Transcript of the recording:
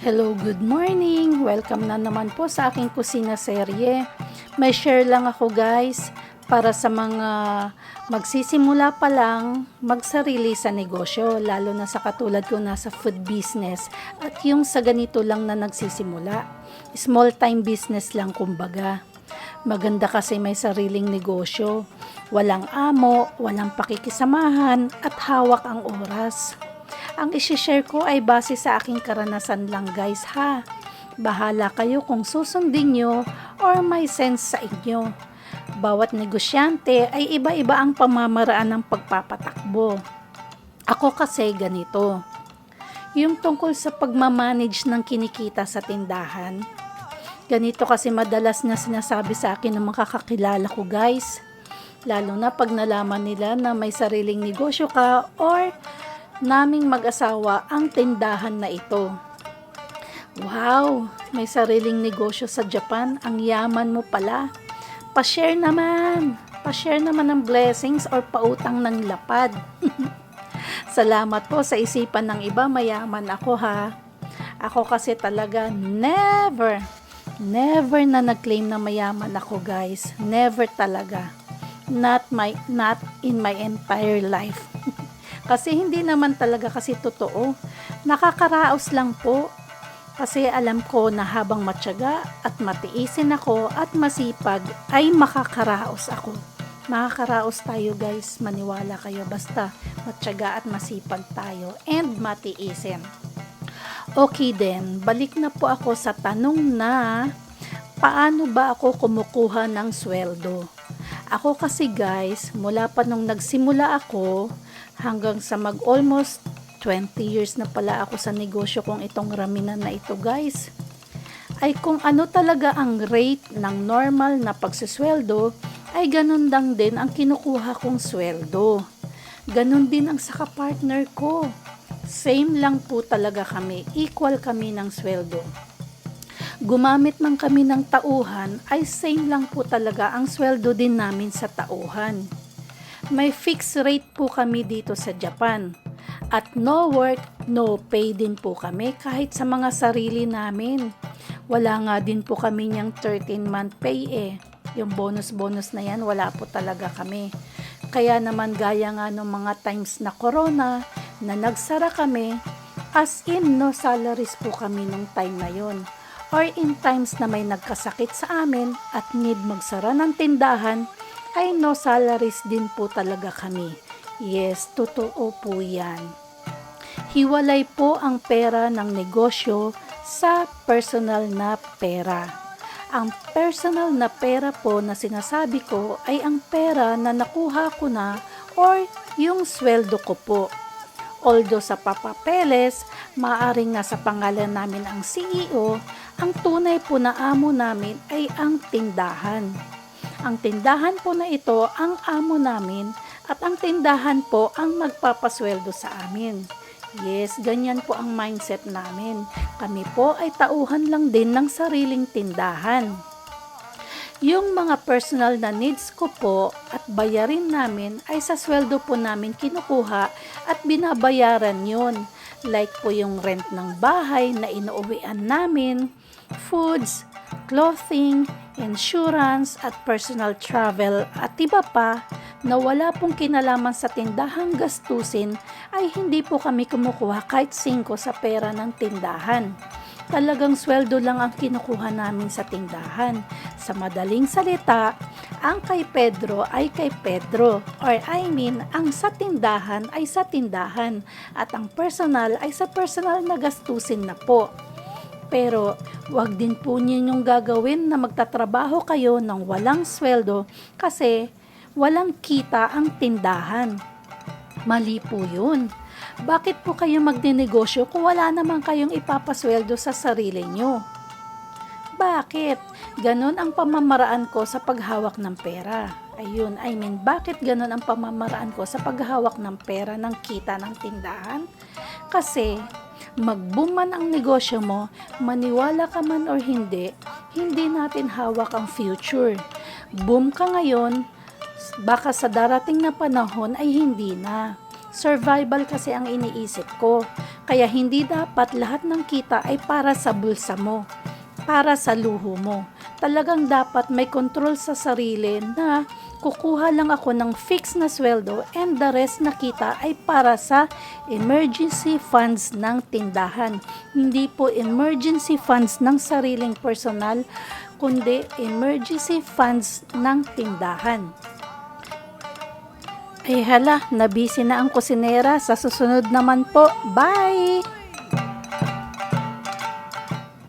Hello, good morning! Welcome na naman po sa aking kusina serye. May share lang ako guys para sa mga magsisimula pa lang magsarili sa negosyo, lalo na sa katulad ko nasa food business at yung sa ganito lang na nagsisimula. Small time business lang kumbaga. Maganda kasi may sariling negosyo. Walang amo, walang pakikisamahan at hawak ang oras. Ang isi-share ko ay base sa aking karanasan lang guys ha. Bahala kayo kung susundin nyo or may sense sa inyo. Bawat negosyante ay iba-iba ang pamamaraan ng pagpapatakbo. Ako kasi ganito. Yung tungkol sa pagmamanage ng kinikita sa tindahan. Ganito kasi madalas na sinasabi sa akin ng mga kakilala ko guys. Lalo na pag nalaman nila na may sariling negosyo ka or naming mag-asawa ang tindahan na ito. Wow, may sariling negosyo sa Japan. Ang yaman mo pala. Pa-share naman. Pa-share naman ng blessings or pautang ng lapad. Salamat po sa isipan ng iba. Mayaman ako ha. Ako kasi talaga never, never na nag-claim na mayaman ako guys. Never talaga. Not my, not in my entire life. Kasi hindi naman talaga kasi totoo. Nakakaraos lang po. Kasi alam ko na habang matyaga at matiisin ako at masipag ay makakaraos ako. Makakaraos tayo guys, maniwala kayo. Basta matyaga at masipag tayo and matiisin. Okay din, balik na po ako sa tanong na paano ba ako kumukuha ng sweldo? Ako kasi guys, mula pa nung nagsimula ako, hanggang sa mag almost 20 years na pala ako sa negosyo kong itong raminan na ito guys. Ay kung ano talaga ang rate ng normal na pagsusweldo ay ganun lang din ang kinukuha kong sweldo. Ganun din ang saka partner ko. Same lang po talaga kami. Equal kami ng sweldo. Gumamit man kami ng tauhan ay same lang po talaga ang sweldo din namin sa tauhan may fixed rate po kami dito sa Japan. At no work, no pay din po kami kahit sa mga sarili namin. Wala nga din po kami niyang 13 month pay eh. Yung bonus-bonus na yan, wala po talaga kami. Kaya naman gaya nga ng mga times na corona, na nagsara kami, as in no salaries po kami nung time na yon. Or in times na may nagkasakit sa amin at need magsara ng tindahan, ay no salaries din po talaga kami. Yes, totoo po yan. Hiwalay po ang pera ng negosyo sa personal na pera. Ang personal na pera po na sinasabi ko ay ang pera na nakuha ko na or yung sweldo ko po. Although sa papapeles, maaring nasa pangalan namin ang CEO, ang tunay po na amo namin ay ang tindahan. Ang tindahan po na ito ang amo namin at ang tindahan po ang magpapasweldo sa amin. Yes, ganyan po ang mindset namin. Kami po ay tauhan lang din ng sariling tindahan. Yung mga personal na needs ko po at bayarin namin ay sa sweldo po namin kinukuha at binabayaran yun. Like po yung rent ng bahay na inuuwian namin, foods, clothing, insurance at personal travel at iba pa na wala pong kinalaman sa tindahang gastusin ay hindi po kami kumukuha kahit 5 sa pera ng tindahan. Talagang sweldo lang ang kinukuha namin sa tindahan. Sa madaling salita, ang kay Pedro ay kay Pedro or I mean, ang sa tindahan ay sa tindahan at ang personal ay sa personal na gastusin na po. Pero wag din po ninyong gagawin na magtatrabaho kayo ng walang sweldo kasi walang kita ang tindahan. Mali po yun. Bakit po kayo magdinegosyo kung wala naman kayong ipapasweldo sa sarili nyo? Bakit? Ganon ang pamamaraan ko sa paghawak ng pera. Ayun, I mean, bakit ganon ang pamamaraan ko sa paghawak ng pera ng kita ng tindahan? Kasi, mag-boom man ang negosyo mo, maniwala ka man or hindi, hindi natin hawak ang future. Boom ka ngayon, baka sa darating na panahon ay hindi na. Survival kasi ang iniisip ko. Kaya hindi dapat lahat ng kita ay para sa bulsa mo, para sa luho mo. Talagang dapat may control sa sarili na kukuha lang ako ng fixed na sweldo and the rest na kita ay para sa emergency funds ng tindahan. Hindi po emergency funds ng sariling personal, kundi emergency funds ng tindahan. Ay hala, nabisi na ang kusinera. Sa susunod naman po. Bye!